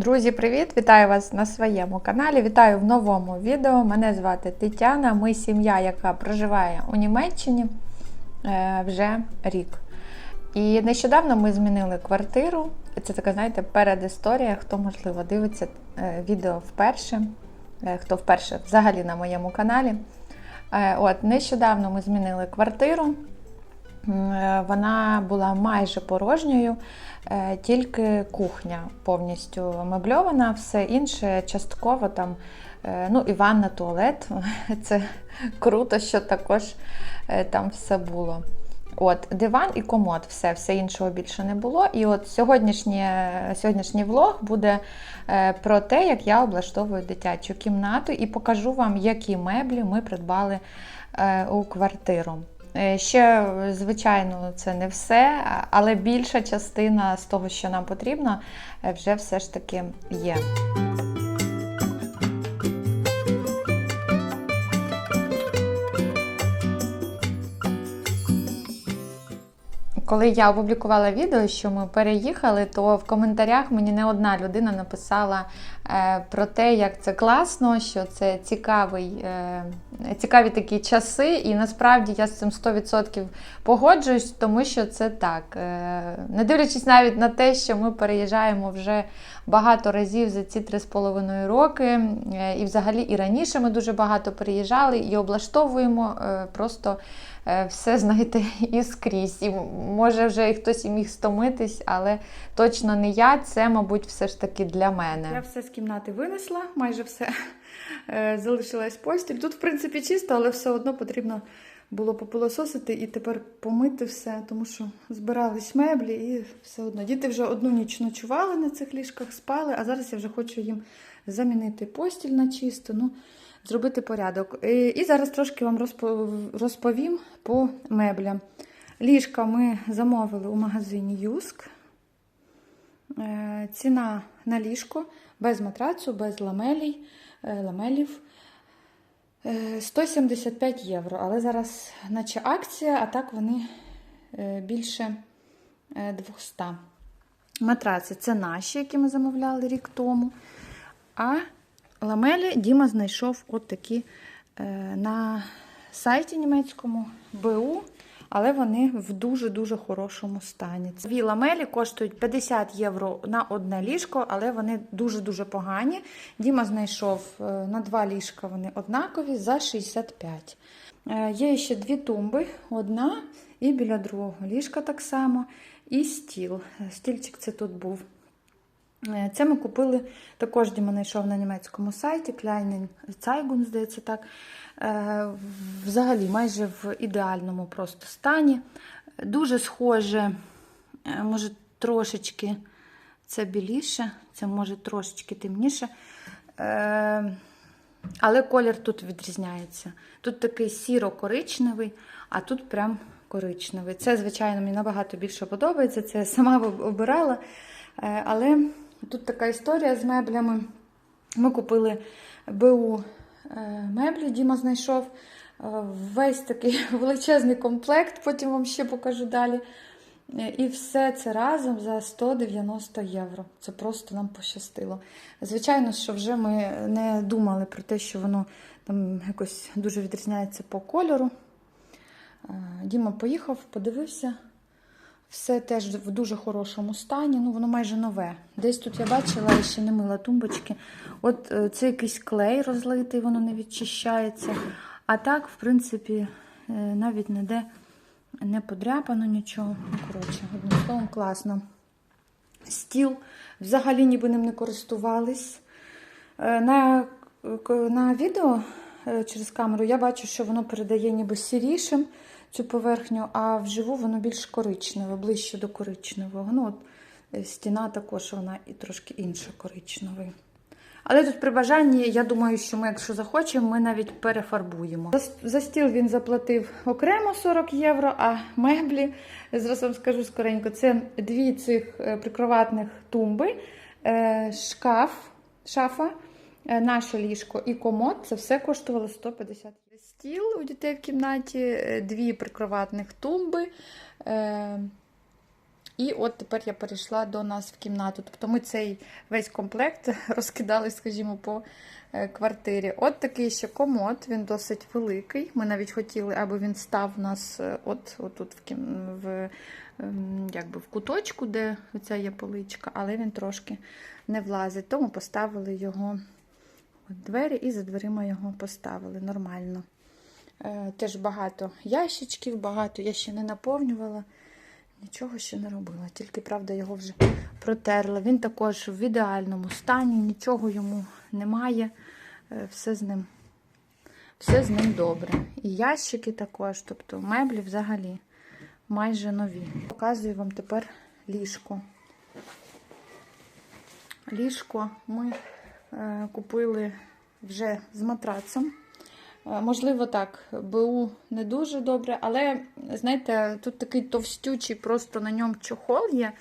Друзі, привіт! Вітаю вас на своєму каналі. Вітаю в новому відео. Мене звати Тетяна. Ми сім'я, яка проживає у Німеччині е, вже рік. І нещодавно ми змінили квартиру. Це така, знаєте, передісторія. Хто, можливо, дивиться е, відео вперше, е, хто вперше взагалі на моєму каналі. От, нещодавно ми змінили квартиру. Вона була майже порожньою, тільки кухня повністю мебльована, все інше частково там, е, ну і ванна, туалет. Це круто, що також е, там все було. От, диван і комод, все, все іншого більше не було. І от сьогоднішній влог буде е, про те, як я облаштовую дитячу кімнату, і покажу вам, які меблі ми придбали е, у квартиру. Е, Ще, звичайно, це не все, але більша частина з того, що нам потрібно, е, вже все ж таки є. Коли я опублікувала відео, що ми переїхали, то в коментарях мені не одна людина написала е, про те, як це класно, що це цікавий, е, цікаві такі часи, і насправді я з цим 100% погоджуюсь, тому що це так. Е, не дивлячись навіть на те, що ми переїжджаємо вже багато разів за ці 3,5 роки, е, і взагалі і раніше ми дуже багато переїжджали і облаштовуємо е, просто е, все, знаєте, і скрізь. І може вже і хтось і міг стомитись, але точно не я. Це, мабуть, все ж таки для мене. Я все з кімнати винесла, майже все залишилась постіль. Тут, в принципі, чисто, але все одно потрібно було попилососити і тепер помити все, тому що збирались меблі і все одно. Діти вже одну ніч ночували на цих ліжках, спали, а зараз я вже хочу їм замінити постіль на чисто, ну, зробити порядок. І, і зараз трошки вам розповім по меблям. Ліжка ми замовили у магазині Юск. Е, Ціна на ліжко без матрацу, без ламелій, е, ламелів 175 євро. Але зараз, наче акція, а так вони е, більше е, 200. Матраци це наші, які ми замовляли рік тому. А ламелі Діма знайшов от такі е, на сайті німецькому БУ але вони в дуже-дуже хорошому стані. Дві ламелі коштують 50 євро на одне ліжко, але вони дуже-дуже погані. Діма знайшов е, на два ліжка вони однакові за 65. Е, Є ще дві тумби, одна і біля другого ліжка так само, і стіл. Стільчик це тут був. Е, Це ми купили також Діма знайшов на німецькому сайті Kleinen Zeitung, здається так. Е, Взагалі, майже в ідеальному просто стані. Дуже схоже, е, може, трошечки це біліше, це може трошечки темніше. Але колір тут відрізняється. Тут такий сіро-коричневий, а тут прям коричневий. Це, звичайно, мені набагато більше подобається. Це я сама обирала. Але тут така історія з меблями. Ми купили БУ е, меблі, Діма знайшов е, весь такий величезний комплект, потім вам ще покажу далі. Е, І все це разом за 190 євро. Це просто нам пощастило. Звичайно, що вже ми не думали про те, що воно там якось дуже відрізняється по кольору. Діма поїхав, подивився. Все теж в дуже хорошому стані, ну воно майже нове. Десь тут я бачила, я ще не мила тумбочки. От е, це якийсь клей розлитий, воно не відчищається. А так, в принципі, е, навіть ніде не подряпано нічого. Ну, коротше, одним словом, класно. Стіл взагалі ніби ним не користувались. Е, На, на відео через камеру я бачу, що воно передає ніби сірішим цю поверхню, а вживу воно більш коричневе, ближче до коричневого. Ну, от, е, стіна також вона і трошки інша коричневий. Але тут при бажанні, я думаю, що ми, якщо захочемо, ми навіть перефарбуємо. За, стіл він заплатив окремо 40 євро, а меблі, зараз вам скажу скоренько, це дві цих е, прикроватних тумби, е, шкаф, шафа, наше ліжко і комод. Це все коштувало 150 євро. Стіл у дітей в кімнаті, е, дві прикроватних тумби. е, І от тепер я перейшла до нас в кімнату. Тобто ми цей весь комплект розкидали, скажімо, по е, квартирі. От такий ще комод, він досить великий. Ми навіть хотіли, аби він став у нас е, от, отут в, в, ем, якби в куточку, де оця є поличка, але він трошки не влазить. Тому поставили його двері і за дверима його поставили нормально. Е, Теж багато ящичків, багато я ще не наповнювала. Нічого ще не робила, тільки, правда, його вже протерла. Він також в ідеальному стані, нічого йому немає. Е, Все з ним, все з ним добре. І ящики також, тобто меблі взагалі майже нові. Показую вам тепер ліжко. Ліжко ми купили вже з матрацем. Е, Можливо, так, БУ не дуже добре, але, знаєте, тут такий товстючий, просто на ньому чохол є.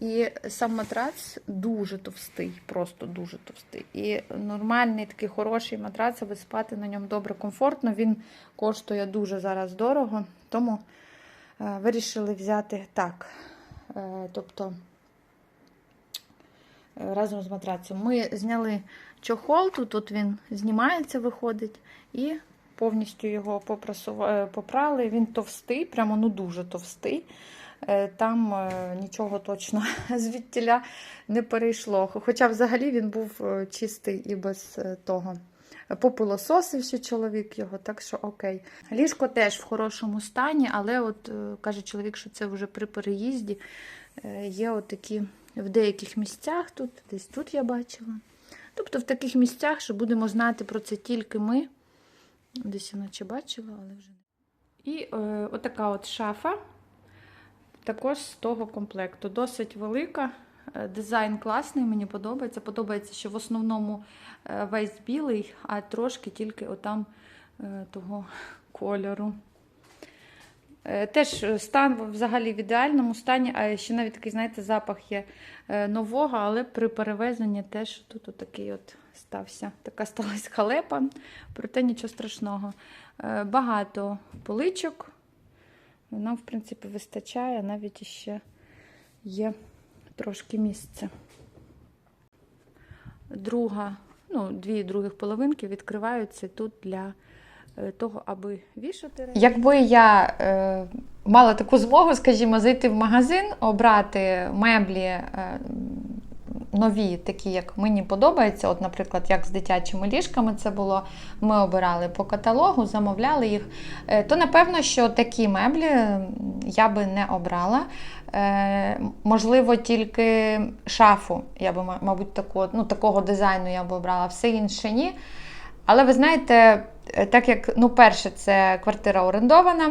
І сам матрац дуже товстий, просто дуже товстий. І нормальний такий хороший матрац, аби спати на ньому добре, комфортно. Він коштує дуже зараз дорого, тому е, вирішили взяти так. Е, тобто е, разом з матрацем. Ми зняли чохол, тут от він знімається, виходить, і повністю його е, попрали. Він товстий, прямо ну дуже товстий. Е, Там е, нічого точно звідтіля не перейшло. Хоча взагалі він був чистий і без того. Попилососив ще чоловік його, так що окей. Ліжко теж в хорошому стані, але от каже чоловік, що це вже при переїзді. Є от такі в деяких місцях тут, десь тут я бачила. Тобто в таких місцях, що будемо знати про це тільки ми. Десь я наче бачила, але вже не. І е, отака от шафа. Також з того комплекту. Досить велика. Е, Дизайн класний, мені подобається. Подобається, що в основному е, весь білий, а трошки тільки отам е, того кольору. Е, Теж стан взагалі в ідеальному стані, а ще навіть такий, знаєте, запах є е, нового, але при перевезенні теж тут отакий от стався. Така сталася халепа, проте нічого страшного. Е, Багато поличок. Нам, в принципі, вистачає, навіть ще є трошки місця. Друга, ну, дві других половинки відкриваються тут для того, аби вішати речі. Якби я е, мала таку змогу, скажімо, зайти в магазин, обрати меблі е, нові, такі, як мені подобається, от, наприклад, як з дитячими ліжками це було, ми обирали по каталогу, замовляли їх, е, то напевно, що такі меблі я би не обрала. Е, можливо, тільки шафу я би, мабуть, таку, ну, такого дизайну я би обрала, все інше ні. Але ви знаєте, е, так як, ну, перше, це квартира орендована,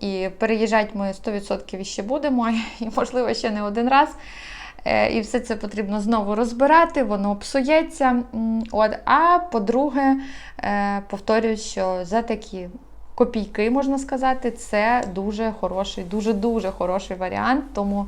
і переїжджати ми 100% ще будемо, і, можливо, ще не один раз. Е, І все це потрібно знову розбирати, воно псується. От. А по-друге, е, повторюю, що за такі копійки, можна сказати, це дуже хороший, дуже-дуже хороший варіант. Тому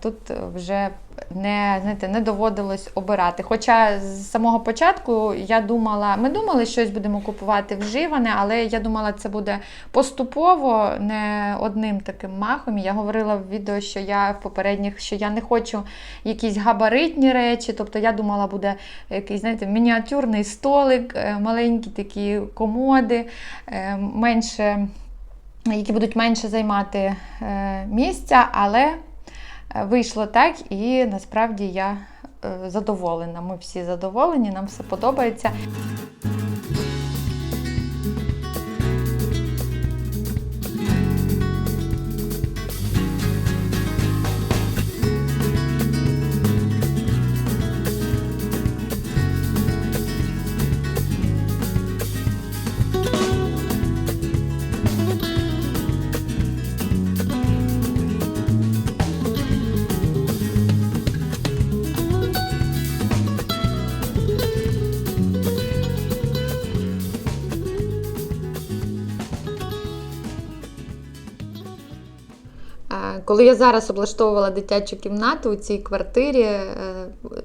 тут вже не, знаєте, не доводилось обирати. Хоча з самого початку я думала, ми думали, щось будемо купувати вживане, але я думала, це буде поступово, не одним таким махом. Я говорила в відео, що я в попередніх, що я не хочу якісь габаритні речі. Тобто я думала, буде якийсь, знаєте, мініатюрний столик, е, маленькі такі комоди, е, менше, які будуть менше займати е, місця, але вийшло так, і насправді я е, задоволена. Ми всі задоволені, нам все подобається. Коли я зараз облаштовувала дитячу кімнату у цій квартирі, е,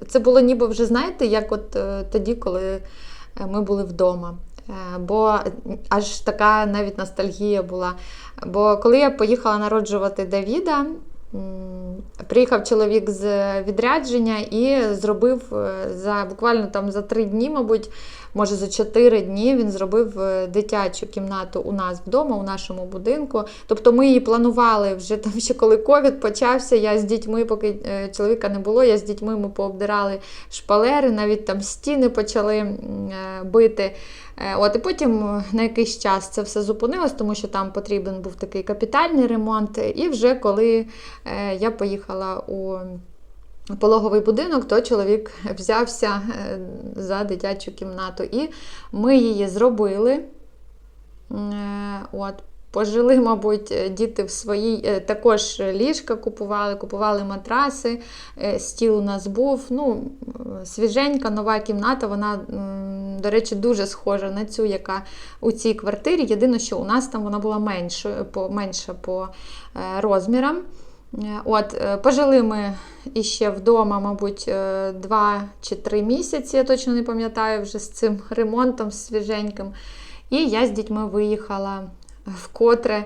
це було ніби вже, знаєте, як от е, тоді, коли е, ми були вдома. Бо аж така навіть ностальгія була. Бо коли я поїхала народжувати Давіда, приїхав чоловік з відрядження і зробив е, за буквально там за три дні, мабуть, може за чотири дні він зробив е, дитячу кімнату у нас вдома, у нашому будинку. Тобто ми її планували вже там, ще коли ковід почався. Я з дітьми, поки е, чоловіка не було, я з дітьми ми пообдирали шпалери, навіть там стіни почали бити. Е, От, і потім е, на якийсь час це все зупинилось, тому що там потрібен був такий капітальний ремонт. І вже коли е, я поїхала у пологовий будинок, то чоловік взявся за дитячу кімнату. І ми її зробили. От, пожили, мабуть, діти в своїй також ліжка купували, купували матраси, стіл у нас був. Ну, свіженька, нова кімната, вона, до речі, дуже схожа на цю, яка у цій квартирі. Єдине, що у нас там вона була меншою, по, менша по е, розмірам. Е, От, е, пожили ми іще вдома, мабуть, е, два чи три місяці, я точно не пам'ятаю вже з цим ремонтом свіженьким. І я з дітьми виїхала вкотре,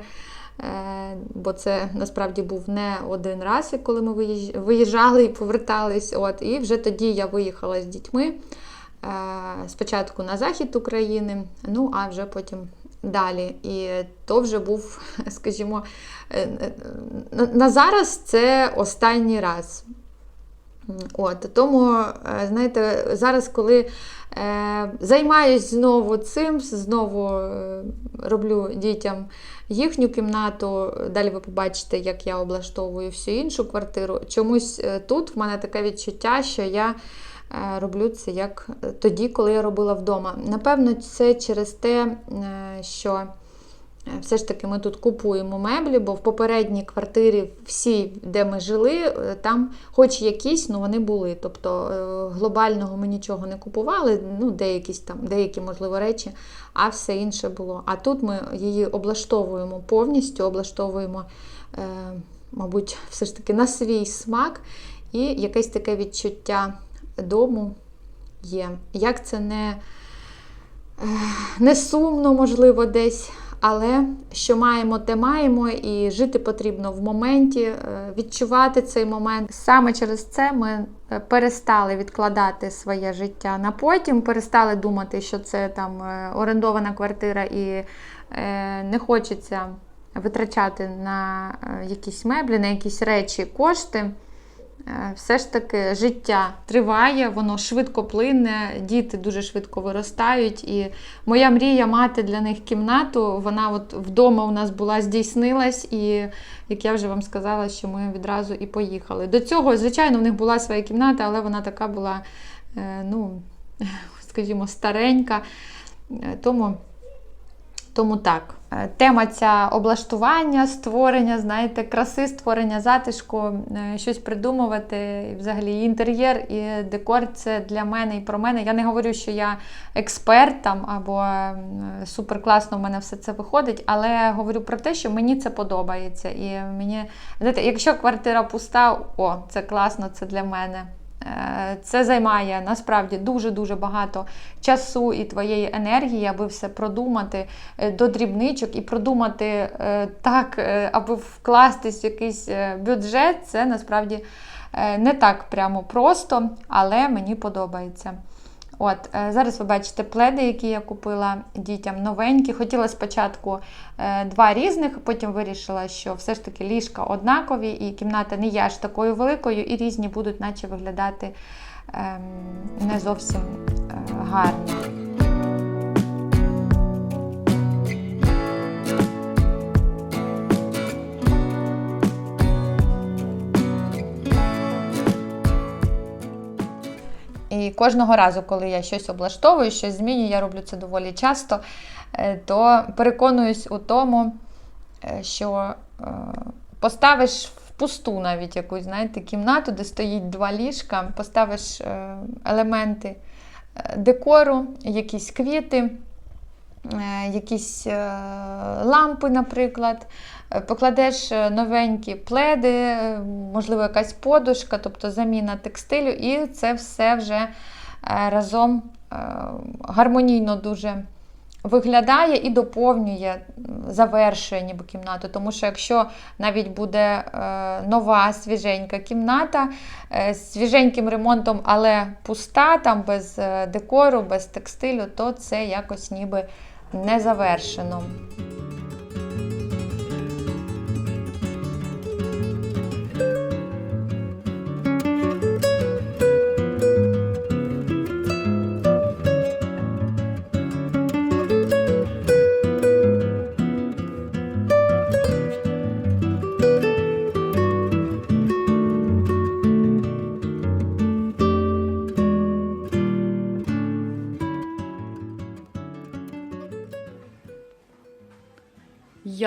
бо це насправді був не один раз, коли ми виїжджали і повертались. От, і вже тоді я виїхала з дітьми. Е, Спочатку на захід України, ну а вже потім далі. І то вже був, скажімо, е, е, на- зараз це останній раз. От, тому, знаєте, зараз, коли е, займаюсь знову цим, знову роблю дітям їхню кімнату, далі ви побачите, як я облаштовую всю іншу квартиру. Чомусь тут в мене таке відчуття, що я роблю це як е, тоді, коли я робила вдома. Напевно, це через те, е, що. Е, Все ж таки ми тут купуємо меблі, бо в попередній квартирі всі, де ми жили, е, там хоч якісь, ну вони були. Тобто е, глобального ми нічого не купували, ну деякі там, деякі, можливо, речі, а все інше було. А тут ми її облаштовуємо повністю, облаштовуємо, е, мабуть, все ж таки на свій смак, і якесь таке відчуття дому є. Як це не, е, не сумно, можливо, десь. Але що маємо, те маємо, і жити потрібно в моменті, е, відчувати цей момент. Саме через це ми е, перестали відкладати своє життя на потім, перестали думати, що це там орендована квартира і не хочеться витрачати на якісь меблі, на якісь речі кошти. Е, Все ж таки життя триває, воно швидко плине, діти дуже швидко виростають. І моя мрія мати для них кімнату, вона от вдома у нас була, здійснилась, і як я вже вам сказала, що ми відразу і поїхали. До цього, звичайно, в них була своя кімната, але вона така була, е, ну, скажімо, старенька. Е, Тому. Тому так, Е, тема ця облаштування, створення, знаєте, краси, створення затишку, е, щось придумувати, і взагалі і інтер'єр, і декор це для мене і про мене. Я не говорю, що я експерт там або е, супер класно в мене все це виходить, але говорю про те, що мені це подобається. І мені, знаєте, якщо квартира пуста, о, це класно, це для мене. Е, Це займає насправді дуже-дуже багато часу і твоєї енергії, аби все продумати е, до дрібничок і продумати е, так, аби вкластись в якийсь бюджет. Це насправді не так прямо просто, але мені подобається. От, е, зараз ви бачите пледи, які я купила дітям новенькі. Хотіла спочатку е, два різних, потім вирішила, що все ж таки ліжка однакові, і кімната не є аж такою великою, і різні будуть, наче виглядати ем, не зовсім е, гарно. Кожного разу, коли я щось облаштовую, щось змінюю, я роблю це доволі часто, е, то переконуюсь у тому, е, що е, поставиш в пусту навіть якусь, знаєте, кімнату, де стоїть два ліжка, поставиш елементи декору, якісь квіти, якісь е, лампи, наприклад. Е, Покладеш е, новенькі пледи, е, можливо, якась подушка, тобто заміна текстилю, і це все вже е, разом е, гармонійно дуже виглядає і доповнює завершує ніби кімнату. Тому що якщо навіть буде е, нова свіженька кімната е, з свіженьким ремонтом, але пуста, там без е, декору, без текстилю, то це якось ніби не завершено.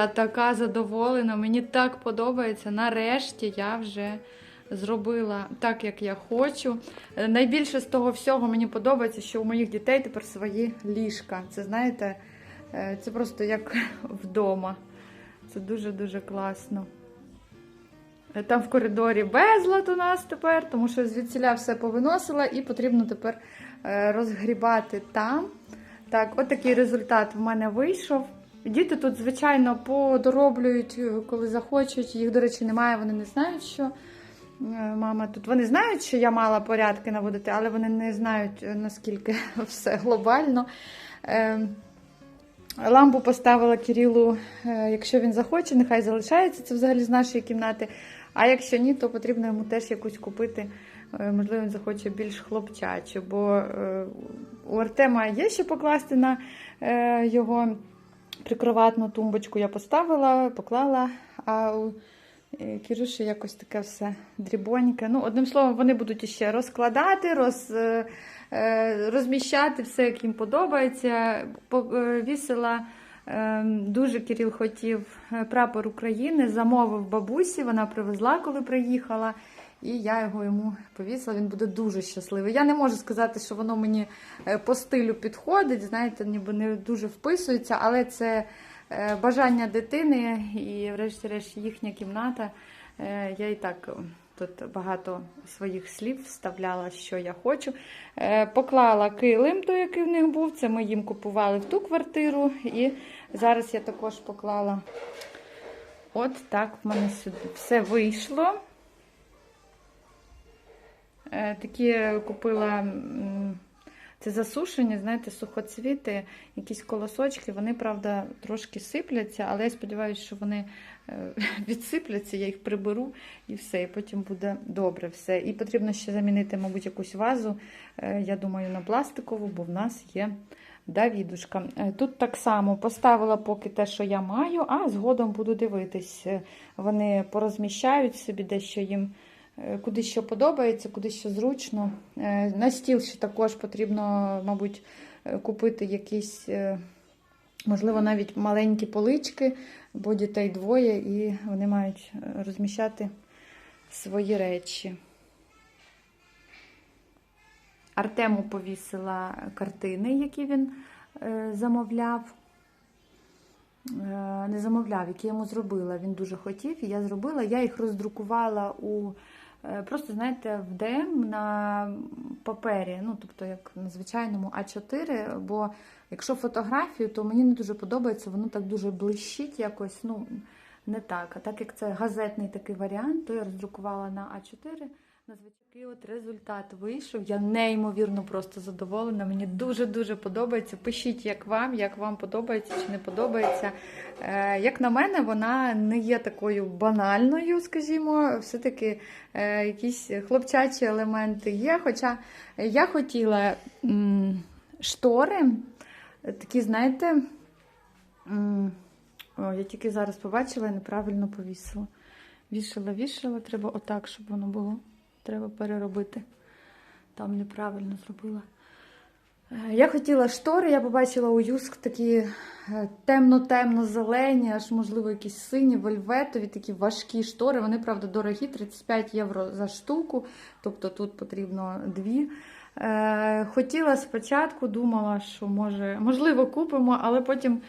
Така задоволена, мені так подобається. Нарешті я вже зробила так, як я хочу. Е, Найбільше з того всього мені подобається, що у моїх дітей тепер свої ліжка. Це знаєте, е, це просто як вдома. Це дуже-дуже класно. Е, Там в коридорі безлад у нас тепер, тому що звідсіля все повиносила і потрібно тепер розгрібати там. Так, от такий результат в мене вийшов. Діти тут, звичайно, подороблюють, е, коли захочуть. Їх, до речі, немає, вони не знають, що е, мама тут. Вони знають, що я мала порядки наводити, але вони не знають, е, наскільки все глобально. Лампу поставила Кирилу, якщо він захоче, нехай залишається це взагалі з нашої кімнати. А якщо ні, то потрібно йому теж якусь купити. Можливо, він захоче більш хлопчачу, бо у Артема є що покласти на його прикроватну тумбочку. Я поставила, поклала, а у е, Кірюші якось таке все дрібоньке. Ну, одним словом, вони будуть іще розкладати, роз, е, е, розміщати все, як їм подобається. Повісила. е, Дуже Кирил хотів прапор України, замовив бабусі, вона привезла, коли приїхала, і я його йому повісила. Він буде дуже щасливий. Я не можу сказати, що воно мені е, по стилю підходить, знаєте, ніби не дуже вписується, але це е, бажання дитини і, врешті-решт, їхня кімната. Е, Я і так тут багато своїх слів вставляла, що я хочу. Поклала килим, той, який в них був. Це ми їм купували в ту квартиру. І зараз я також поклала. От так в мене сюди все вийшло. Е, Такі купила це засушені, знаєте, сухоцвіти, якісь колосочки. Вони, правда, трошки сипляться, але я сподіваюся, що вони е, відсипляться, я їх приберу і все, і потім буде добре все. І потрібно ще замінити, мабуть, якусь вазу, е, я думаю, на пластикову, бо в нас є Давідушка. Тут так само поставила поки те, що я маю, а згодом буду дивитись. Вони порозміщають собі дещо їм. Е, Куди що подобається, куди що зручно. Е, На стіл ще також потрібно, мабуть, е, купити якісь, можливо, навіть маленькі полички, бо дітей двоє, і вони мають розміщати свої речі. Артему повісила картини, які він замовляв. Не замовляв, які йому зробила. Він дуже хотів, і я зробила. Я їх роздрукувала у просто, знаєте, в ДМ на папері, ну, тобто, як на звичайному А4. Бо якщо фотографію, то мені не дуже подобається, воно так дуже блищить якось, ну, не так. А так як це газетний такий варіант, то я роздрукувала на А4. Надзвичайний от результат вийшов. Я неймовірно просто задоволена. Мені дуже-дуже подобається. Пишіть, як вам, як вам подобається чи не подобається. Е, як на мене, вона не є такою банальною, скажімо, все-таки е, якісь хлопчачі елементи є. Хоча я хотіла м, штори, такі, знаєте, м, о, я тільки зараз побачила і неправильно повісила. Вішала, вішала, треба отак, щоб воно було. Треба переробити. Там неправильно зробила. Е, Я хотіла штори, я побачила у Юск такі е, темно-темно-зелені, аж, можливо, якісь сині, вельветові, такі важкі штори. Вони, правда, дорогі, 35 євро за штуку, тобто тут потрібно дві. Е, Хотіла спочатку, думала, що може, можливо, купимо, але потім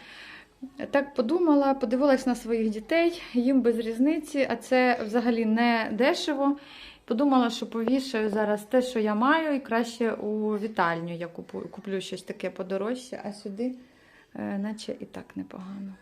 так подумала, подивилась на своїх дітей, їм без різниці, а це взагалі не дешево. Подумала, що повішаю зараз те, що я маю, і краще у вітальню я куплю, куплю щось таке подорожче, а сюди, е, наче і так непогано.